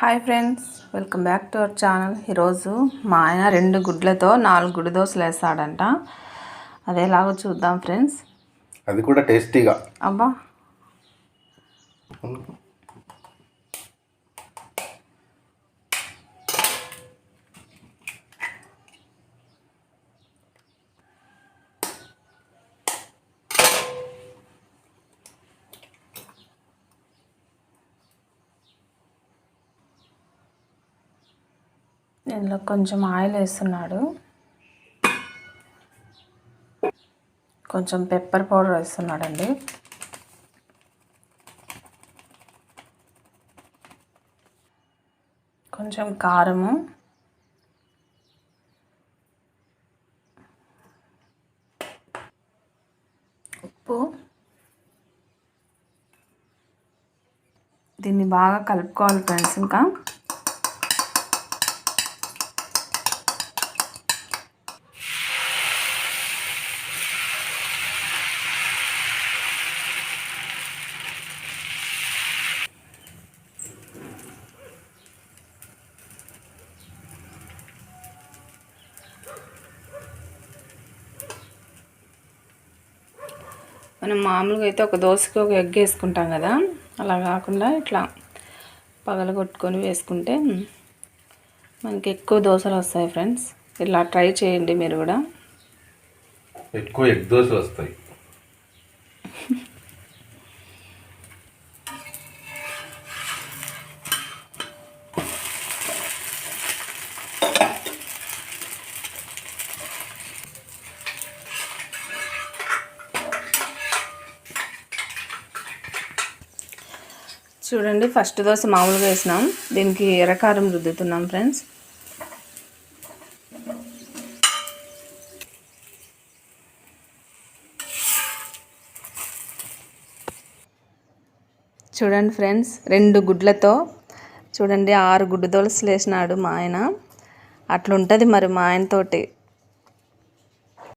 Hi friends welcome back to our channel ఈరోజు మా ఆయన రెండు గుడ్లతో నాలుగు గుడ్డు దోశలు వేస్తాడంట. అది ఎలాగో చూద్దాం ఫ్రెండ్స్ అది కూడా టేస్టీగా అబ్బా. దీనిలో కొంచెం ఆయిల్ వేస్తున్నాడు. కొంచెం పెప్పర్ పౌడర్ వేస్తున్నాడండి. కొంచెం కారము. ఉప్పు. దీన్ని బాగా కలుపుకోవాలి ఫ్రెండ్స్ ఇంకా. మనం మామూలుగా అయితే ఒక దోశకి ఒక ఎగ్ వేసుకుంటాం కదా అలా కాకుండా ఇట్లా పగలగొట్టుకొని వేసుకుంటే మనకి ఎక్కువ దోశలు వస్తాయి ఫ్రెండ్స్ ఇలా ట్రై చేయండి మీరు కూడా. ఎక్కువ ఎగ్ దోశలు వస్తాయి. చూడండి ఫస్ట్ దోశ మామూలుగా వేసినాం. దీనికి ఎర్రకారం రుద్దుతున్నాం ఫ్రెండ్స్. చూడండి ఫ్రెండ్స్ రెండు గుడ్లతో. చూడండి ఆరు గుడ్డు దోలసలు వేసినాడు మా ఆయన. అట్లుంటుంది మరి మా ఆయనతోటి.